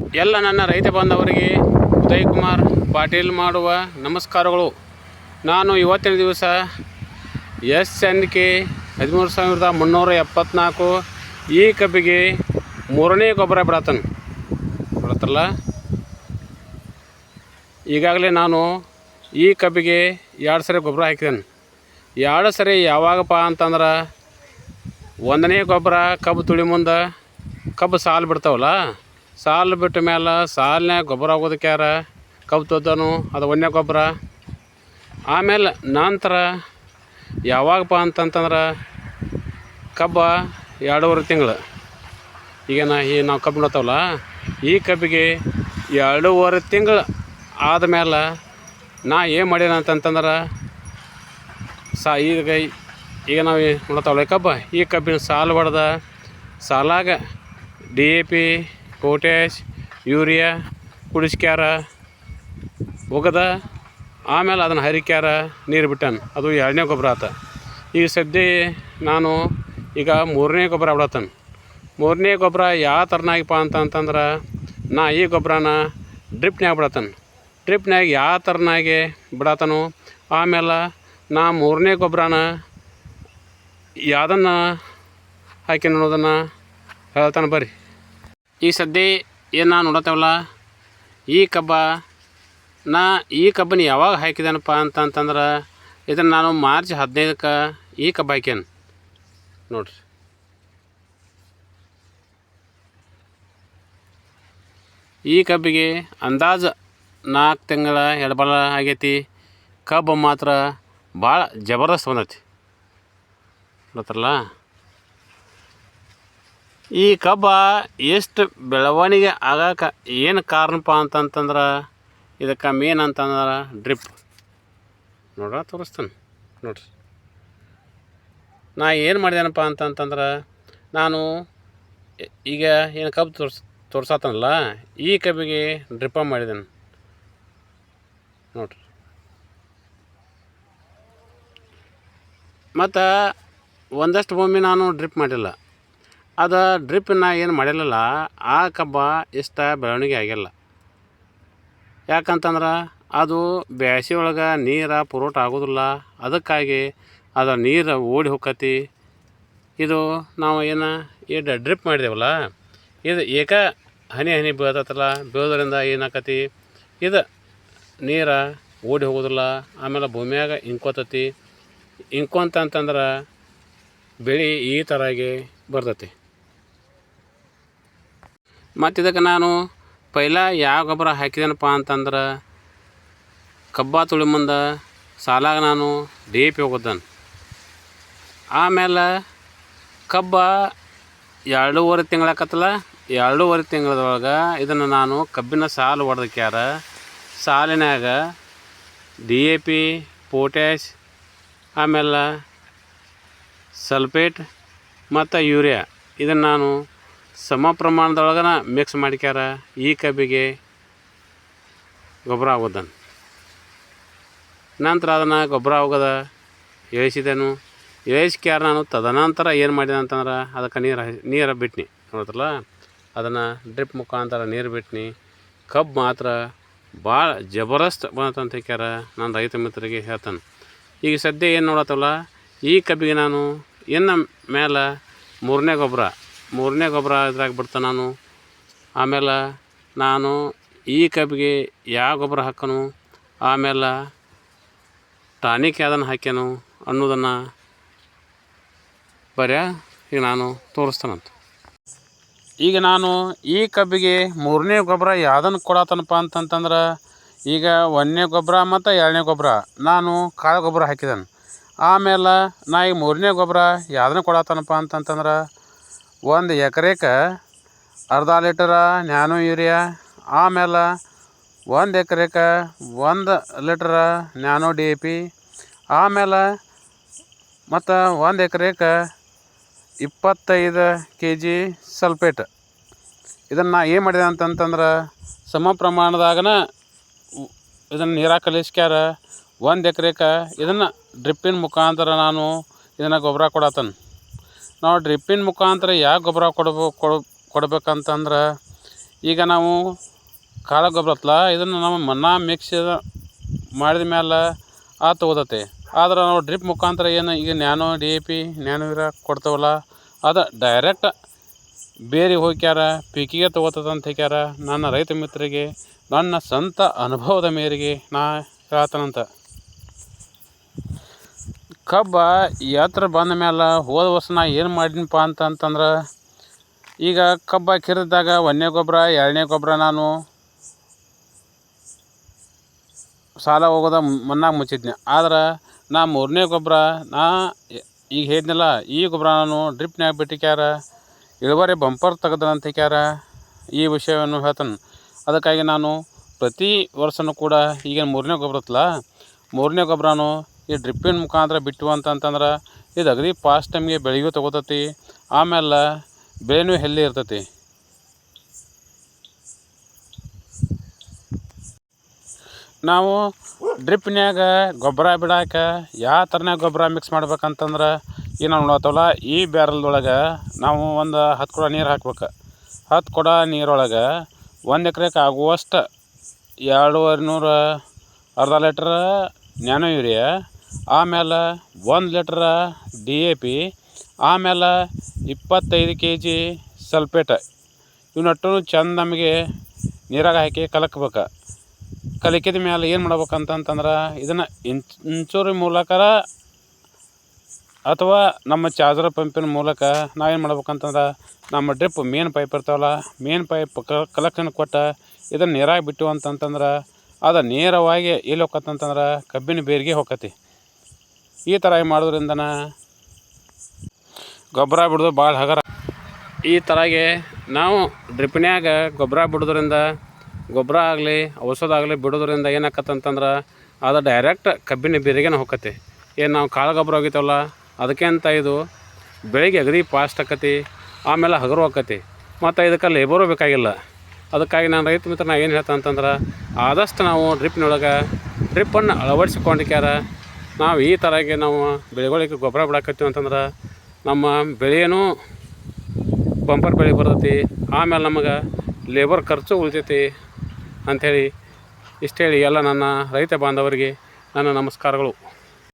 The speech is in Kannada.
ಎಲ್ಲ ನನ್ನ ರೈತ ಬಾಂಧವರಿಗೆ ಉದಯ್ ಕುಮಾರ್ ಪಾಟೀಲ್ ಮಾಡುವ ನಮಸ್ಕಾರಗಳು. ನಾನು ಇವತ್ತಿನ ದಿವಸ ಎಸ್ ಎನ್ ಕೆ ಹದಿಮೂರು ಸಾವಿರದ ಮುನ್ನೂರ ಎಪ್ಪತ್ನಾಲ್ಕು ಈ ಕಬ್ಬಿಗೆ ಮೂರನೇ ಗೊಬ್ಬರ ಬಿಡತ್ತನು. ಬಿಡತ್ತಲ್ಲ? ಈಗಾಗಲೇ ನಾನು ಈ ಕಬ್ಬಿಗೆ ಎರಡು ಸರಿ ಗೊಬ್ಬರ ಹಾಕಿದ್ದೇನೆ. ಎರಡು ಸರಿ ಯಾವಾಗಪ್ಪ ಅಂತಂದ್ರೆ ಒಂದನೇ ಗೊಬ್ಬರ ಕಬ್ಬು ತುಳಿ ಮುಂದೆ ಕಬ್ಬು ಸಾಲು ಬಿಡ್ತಾವಲ್ಲ? ಸಾಲು ಬಿಟ್ಟ ಮೇಲೆ ಸಾಲಿನ್ಯಾಗ ಗೊಬ್ಬರ ಆಗೋದಕ್ಕೆ ಯಾರ? ಕಬ್ಬು ತೊದ್ದನು ಅದು ಒಂದನೇ ಗೊಬ್ಬರ. ಆಮೇಲೆ ನಂತರ ಯಾವಾಗಪ್ಪ ಅಂತಂತಂದ್ರೆ ಕಬ್ಬ ಎರಡೂವರೆ ತಿಂಗಳು. ಈಗ ನಾ ಈ ನಾವು ಕಬ್ಬು ನೋಡ್ತಾವಲ್ಲ, ಈ ಕಬ್ಬಿಗೆ ಎರಡೂವರೆ ತಿಂಗಳು ಆದಮೇಲೆ ನಾ ಏನು ಮಾಡ್ಯಾನ ಅಂತಂತಂದ್ರೆ, ಸಾ ಈಗ ಈಗ ನಾವು ನೋಡ್ತಾವಲ್ಲ ಕಬ್ಬ, ಈ ಕಬ್ಬಿನ ಸಾಲು ಹೊಡೆದ ಸಾಲಾಗ D A P potash urea, ಕುಡಿಸ್ಕ್ಯಾರ ಒಗದ ಆಮೇಲೆ ಅದನ್ನು ಹರಿಕ್ಯಾರ ನೀರು ಬಿಟ್ಟಾನ. ಅದು ಎರಡನೇ ಗೊಬ್ಬರ ಆತ. ಈಗ ಸದ್ಯ ನಾನು ಈಗ ಮೂರನೇ ಗೊಬ್ಬರ ಬಿಡತ್ತಾನ. ಮೂರನೇ ಗೊಬ್ಬರ ಯಾವ ಥರನಾಗಿಪ್ಪ ಅಂತಂತಂದ್ರೆ ನಾ ಈ ಗೊಬ್ಬರನ ಡ್ರಿಪ್ನ್ಯಾಗ ಬಿಡತ್ತಾನ. ಡ್ರಿಪ್ನ್ಯಾಗ ಯಾವ ಥರನಾಗಿ ಬಿಡತ್ತಾನು ಆಮೇಲೆ ನಾ ಮೂರನೇ ಗೊಬ್ಬರನ ಯಾವುದನ್ನು ಹಾಕಿ ಅನ್ನೋದನ್ನು ಹೇಳ್ತಾನೆ ಬರ್ರಿ. ಈ ಸದ್ಯ ಏನು ನಾನು ನೋಡತ್ತೇವಲ್ಲ ಈ ಕಬ್ಬ, ನಾ ಈ ಕಬ್ಬನ ಯಾವಾಗ ಹಾಕಿದೇನಪ್ಪ ಅಂತಂತಂದ್ರೆ ಇದನ್ನು ನಾನು ಮಾರ್ಚ್ ಹದಿನೈದಕ್ಕೆ ಈ ಕಬ್ಬ ಹಾಕ್ಯಾನ. ನೋಡ್ರಿ. ಈ ಕಬ್ಬಿಗೆ ಅಂದಾಜು ನಾಲ್ಕು ತಿಂಗಳ ಎಡಬಲ ಆಗೈತಿ. ಕಬ್ಬು ಮಾತ್ರ ಭಾಳ ಜಬರ್ದಸ್ತ್ ಬಂದೈತಿ. ಗೊತ್ತಲ್ಲ ಈ ಕಬ್ಬ ಎಷ್ಟು ಬೆಳವಣಿಗೆ ಆಗಕ್ಕೆ ಏನು ಕಾರಣಪ್ಪ ಅಂತಂತಂದ್ರೆ ಇದಕ್ಕೆ ಮೇನ್ ಅಂತಂದ್ರೆ ಡ್ರಿಪ್ ನೋಡ್ರ, ತೋರಿಸ್ತಾನೆ. ನೋಡ್ರಿ. ನಾ ಏನು ಮಾಡಿದೆನಪ್ಪ ಅಂತಂತಂದ್ರೆ ನಾನು ಈಗ ಏನು ಕಬ್ಬು ತೋರ್ಸ್ ತೋರ್ಸತ್ತನಲ್ಲ ಈ ಕಬ್ಬಿಗೆ ಡ್ರಿಪ್ಪ ಮಾಡಿದ್ದೇನೆ ನೋಡ್ರಿ. ಮತ್ತು ಒಂದಷ್ಟು ಭೂಮಿ ನಾನು ಡ್ರಿಪ್ ಮಾಡಿಲ್ಲ. ಅದು ಡ್ರಿಪ್ಪನ್ನ ಏನು ಮಾಡಿಲ್ಲಲ್ಲ ಆ ಕಬ್ಬ ಇಷ್ಟ ಬೆಳವಣಿಗೆ ಆಗಿಲ್ಲ. ಯಾಕಂತಂದ್ರೆ ಅದು ಬ್ಯಾಸಿ ಒಳಗೆ ನೀರು ಪುರೋಟ ಆಗೋದಿಲ್ಲ, ಅದಕ್ಕಾಗಿ ಅದು ನೀರು ಓಡಿ ಹೋಗತಿ ಇದು ನಾವು ಏನು ಈ ಡ್ರಿಪ್ ಮಾಡಿದೆವಲ್ಲ, ಇದು ಏಕ ಹನಿ ಹನಿ ಬೀಳತ್ತಲ್ಲ, ಬೀಳೋದ್ರಿಂದ ಏನಾಕತಿ, ಇದು ನೀರು ಓಡಿ ಹೋಗೋದಿಲ್ಲ, ಆಮೇಲೆ ಭೂಮಿಯಾಗ ಇಂಕೋತತಿ. ಇಂಕೊಂತ ಅಂತಂದ್ರೆ ಬೆಳೆ ಈ ಥರಾಗಿ ಬರ್ತೈತಿ. ಮತ್ತು ಇದಕ್ಕೆ ನಾನು ಪೈಲ ಯಾವ ಗೊಬ್ಬರ ಹಾಕಿದೆನಪ್ಪ ಅಂತಂದ್ರೆ ಕಬ್ಬ ತುಳಿ ಮುಂದೆ ಸಾಲಾಗ ನಾನು ಡಿ ಎ ಪಿ ಹೋಗಿದ್ದಾನೆ. ಆಮೇಲೆ ಕಬ್ಬ ಎರಡೂವರೆ ತಿಂಗಳಾಕತ್ತಲ್ಲ ಎರಡೂವರೆ ತಿಂಗಳದೊಳಗೆ ಇದನ್ನು ನಾನು ಕಬ್ಬಿನ ಸಾಲು ಹೊಡೆದಕ್ಯಾರ. ಸಾಲಿನಾಗ ಡಿ ಎ ಪಿ ಪೊಟ್ಯಾಶ್ ಆಮೇಲೆ ಸಲ್ಫೇಟ್ ಮತ್ತು ಯೂರಿಯಾ ಇದನ್ನು ನಾನು ಸಮ ಪ್ರಮಾಣದೊಳಗನ ಮಿಕ್ಸ್ ಮಾಡಿಕ್ಯಾರ ಈ ಕಬ್ಬಿಗೆ ಗೊಬ್ಬರ ಆಗೋದನ್. ನಂತರ ಅದನ್ನು ಗೊಬ್ಬರ ಹೋಗೋದ ಇಳಿಸಿದೆನು ಇಳಿಸ್ಕ್ಯಾರ ನಾನು ತದನಂತರ ಏನು ಮಾಡಿದೆ ಅಂತಂದ್ರೆ ಅದಕ್ಕೆ ನೀರು ನೀರು ಬಿಟ್ನಿ. ನೋಡಿದ್ರಲ್ಲ ಅದನ್ನು ಡ್ರಿಪ್ ಮುಖಾಂತರ ನೀರು ಬಿಟ್ನಿ. ಕಬ್ಬು ಮಾತ್ರ ಭಾಳ ಜಬರದಸ್ತ್ ಬಂತಂತ ಹೇಳ್ಯಾರ ನಾನು ರೈತ ಮಿತ್ರರಿಗೆ ಹೇಳ್ತಾನೆ. ಈಗ ಸದ್ಯ ಏನು ನೋಡತ್ತಲ್ಲ, ಈ ಕಬ್ಬಿಗೆ ನಾನು ಇನ್ನು ಮೇಲೆ ಮೂರನೇ ಗೊಬ್ಬರ ಮೂರನೇ ಗೊಬ್ಬರ ಇದ್ರಾಗ ಬಿಡ್ತಾನೆ ನಾನು. ಆಮೇಲೆ ನಾನು ಈ ಕಬ್ಬಿಗೆ ಯಾವ ಗೊಬ್ಬರ ಹಾಕನು, ಆಮೇಲೆ ಟಾನಿಕ್ ಯಾವ್ದನ್ನು ಹಾಕ್ಯನು ಅನ್ನೋದನ್ನು ಬರೀ ಈಗ ನಾನು ತೋರಿಸ್ತಾನಂತ. ಈಗ ನಾನು ಈ ಕಬ್ಬಿಗೆ ಮೂರನೇ ಗೊಬ್ಬರ ಯಾವ್ದನ್ನು ಕೊಡತ್ತನಪ್ಪ ಅಂತಂತಂದ್ರೆ ಈಗ ಒಂದನೇ ಗೊಬ್ಬರ ಮತ್ತು ಎರಡನೇ ಗೊಬ್ಬರ ನಾನು ಕಾಳು ಗೊಬ್ಬರ ಹಾಕಿದನು ಆಮೇಲೆ ನಾ ಈಗ ಮೂರನೇ ಗೊಬ್ಬರ ಯಾವ್ದನ್ನು ಕೊಡತ್ತನಪ್ಪ ಅಂತಂತಂದ್ರೆ ಒಂದು ಎಕರೆಕ ಅರ್ಧ ಲೀಟರ ನ್ಯಾನೋ ಯೂರಿಯಾ, ಆಮೇಲೆ ಒಂದು ಎಕರೆಕ ಒಂದು litre nano D A P, ಆಮೇಲೆ ಮತ್ತು ಒಂದು ಎಕರೆಕ ಇಪ್ಪತ್ತೈದು ಕೆ ಜಿ ಸಲ್ಪೇಟ್ ಇದನ್ನು ನಾ ಏನು ಮಾಡಿದೆ ಅಂತಂತಂದ್ರೆ ಸಮ ಪ್ರಮಾಣದಾಗನ ಇದನ್ನು ನೀರಾಗ ಕಲಿಸ್ಕ್ಯಾರ ಒಂದು ಎಕರೆಕ ಇದನ್ನು ಡ್ರಿಪ್ಪಿನ ಮುಖಾಂತರ ನಾನು ಇದನ್ನು ಗೊಬ್ಬರ ಕೊಡತ್ತನ್. ನಾವು ಡ್ರಿಪ್ಪಿನ ಮುಖಾಂತರ ಯಾವ ಗೊಬ್ಬರ ಕೊಡ್ಬೇಕು ಕೊಡ್ ಕೊಡ್ಬೇಕಂತಂದ್ರೆ ಈಗ ನಾವು ಕಾಳು ಗೊಬ್ಬರ ಐತಲ್ಲ ಇದನ್ನು ನಾವು ಮನ್ನಾ ಮಿಕ್ಸ್ ಮಾಡಿದ ಮೇಲೆ ಆ ತಗೋತೈತಿ. ಆದ್ರೆ ನಾವು ಡ್ರಿಪ್ ಮುಖಾಂತರ ಏನು ಈಗ nano D A P nano ಇರ ಕೊಡ್ತೇವಲ್ಲ, ಅದು ಡೈರೆಕ್ಟ್ ಬೇರೆ ಹೋಗ್ಯಾರ, ಪಿಕಿಗೆ ತೊಗೋತದಂತ ಹೇಳ್ಯಾರ. ನನ್ನ ರೈತ ಮಿತ್ರರಿಗೆ, ನನ್ನ ಸ್ವಂತ ಅನುಭವದ ಮೇರೆಗೆ ನಾ ಹೇಳ್ತಾನಂತ. ಕಬ್ಬ ಎತ್ತರ ಬಂದ ಮೇಲೆ ಹೋದ ವರ್ಷ ನಾ ಏನು ಮಾಡಿನಪ್ಪ ಅಂತಂತಂದ್ರೆ, ಈಗ ಕಬ್ಬ ಕಿರಿದಾಗ ಒಂದನೇ ಗೊಬ್ಬರ, ಎರಡನೇ ಗೊಬ್ಬರ ನಾನು ಸಾಲ ಹೋಗೋದ ಮನ್ನಾಗ ಮುಚ್ಚಿದ್ನಿ. ಆದ್ರೆ ನಾ ಮೂರನೇ ಗೊಬ್ಬರ, ನಾ ಈಗ ಹೇಳಿದ್ನಲ್ಲ, ಈ ಗೊಬ್ಬರ ನಾನು ಡ್ರಿಪ್ನ್ಯಾಗ ಬಿಟ್ಟಿಕ್ಯಾರ, ಇಳುವರಿ ಬಂಪರ್ ತೆಗೆದ ಅಂತ ಹೇಳ್ಯಾರ ಈ ವಿಷಯವನ್ನು ಹೇಳ್ತಾನೆ. ಅದಕ್ಕಾಗಿ ನಾನು ಪ್ರತಿ ವರ್ಷನೂ ಕೂಡ ಈಗ ಮೂರನೇ ಗೊಬ್ಬರ ಇತ್ತಲ್ಲ, ಮೂರನೇ ಗೊಬ್ಬರನು ಈ ಡ್ರಿಪ್ಪಿನ ಮುಖಾಂತರ ಬಿಟ್ಟು ಅಂತಂತಂದ್ರೆ ಇದು ಅಗದಿ ಫಾಸ್ಟ್ ಟೈಮ್ಗೆ ಬೆಳೆಯೂ ತಗೋತತಿ, ಆಮೇಲೆ ಬೆಳೆನೂ ಹೆಲ್ದಿ ಇರ್ತತಿ. ನಾವು ಡ್ರಿಪ್ನ್ಯಾಗ ಗೊಬ್ಬರ ಬಿಡಾಕ ಯಾವ ಥರನ್ಯಾಗ ಗೊಬ್ಬರ ಮಿಕ್ಸ್ ಮಾಡ್ಬೇಕಂತಂದ್ರೆ ಈ ನಾವು ನೋಡತ್ತವಲ್ಲ ಈ ಬ್ಯಾರಲ್ದೊಳಗೆ ನಾವು ಒಂದು ಹತ್ತು ಕೊಡ ನೀರು ಹಾಕ್ಬೇಕು. ಹತ್ತು ಕೊಡ ನೀರೊಳಗೆ ಒಂದು ಎಕ್ರೆಗೆ ಆಗುವಷ್ಟು ಎರಡೂವರೆ ನೂರ ಅರ್ಧ ಲೀಟ್ರ್ ನ್ಯಾನೋ ಯೂರಿಯಾ ಆಮೇಲೆ ಒಂದು ಲೀಟ್ರ ಡಿ ಎ ಪಿ, ಆಮೇಲೆ ಇಪ್ಪತ್ತೈದು ಕೆ ಜಿ ಸಲ್ಪೇಟ. ಇವನ್ನಟ್ಟು ಚಂದ ನಮಗೆ ನೀರಾಗ ಹಾಕಿ ಕಲಕ್ಬೇಕು. ಕಲಕಿದ ಮೇಲೆ ಏನು ಮಾಡ್ಬೇಕು ಅಂತಂತಂದ್ರೆ ಇದನ್ನು ಇಂಚ್, ಇಂಚೂರಿ ಮೂಲಕ ಅಥವಾ ನಮ್ಮ ಚಾರ್ಜರ್ ಪಂಪಿನ ಮೂಲಕ ನಾವೇನು ಮಾಡ್ಬೇಕಂತಂದ್ರೆ ನಮ್ಮ ಡ್ರಿಪ್ ಮೇನ್ ಪೈಪ್ ಇರ್ತಾವಲ್ಲ, ಮೇನ್ ಪೈಪ್ ಕಲೆಕ್ಷನ್ ಕೊಟ್ಟು ಇದನ್ನು ನೀರಾಗಿ ಬಿಟ್ಟು ಅಂತಂತಂದ್ರೆ ಅದು ನೇರವಾಗಿ ಎಲ್ಲಿ ಹೋಗತ್ತಂತಂದ್ರೆ ಕಬ್ಬಿನ ಬೇರಿಗೆ ಹೋಗತಿ ಈ ಥರ ಮಾಡೋದ್ರಿಂದನ? ಗೊಬ್ಬರ ಬಿಡೋದು ಭಾಳ ಹಗರ. ಈ ಥರಾಗೆ ನಾವು ಡ್ರಿಪ್ನ್ಯಾಗ ಗೊಬ್ಬರ ಬಿಡೋದ್ರಿಂದ, ಗೊಬ್ಬರ ಆಗಲಿ ಔಷಧ ಆಗಲಿ ಬಿಡೋದ್ರಿಂದ ಏನಾಕತ್ತಂತಂದ್ರೆ, ಅದು ಡೈರೆಕ್ಟ್ ಕಬ್ಬಿನ ಬೇರಿಗೆನ ಹೋಗತ್ತೆ ಏನು ನಾವು ಕಾಳು ಗೊಬ್ಬರ ಹೋಗಿತ್ತವಲ್ಲ ಅದಕ್ಕೆ ಅಂತ ಇದು ಬೆಳಿಗ್ಗೆ ಅಗದಿ ಫಾಸ್ಟ್ ಆಕತಿ, ಆಮೇಲೆ ಹಗರು ಆಕತಿ. ಮತ್ತು ಇದಕ್ಕೆ ಲೇಬರು ಬೇಕಾಗಿಲ್ಲ. ಅದಕ್ಕಾಗಿ ನಾನು ರೈತ ಮಿತ್ರ ನಾನು ಏನು ಹೇಳ್ತಾ ಅಂತಂದ್ರೆ ಆದಷ್ಟು ನಾವು ಡ್ರಿಪ್ನೊಳಗೆ ಡ್ರಿಪ್ಪನ್ನು ಅಳವಡಿಸಿಕೊಂಡಿಕ್ಯಾರ. ನಾವು ಈ ಥರಾಗಿ ನಾವು ಬೆಳೆಗಳಿಗೆ ಗೊಬ್ಬರ ಬಿಡಾಕತ್ತೀವಿ ಅಂತಂದ್ರೆ ನಮ್ಮ ಬೆಳೆಯೂ ಬಂಪರ್ ಬೆಳೆ ಬರ್ತೈತಿ, ಆಮೇಲೆ ನಮಗೆ ಲೇಬರ್ ಖರ್ಚು ಉಳಿತೈತಿ ಅಂಥೇಳಿ ಇಷ್ಟು ಹೇಳಿ ಎಲ್ಲ ನನ್ನ ರೈತ ಬಾಂಧವರಿಗೆ ನನ್ನ ನಮಸ್ಕಾರಗಳು.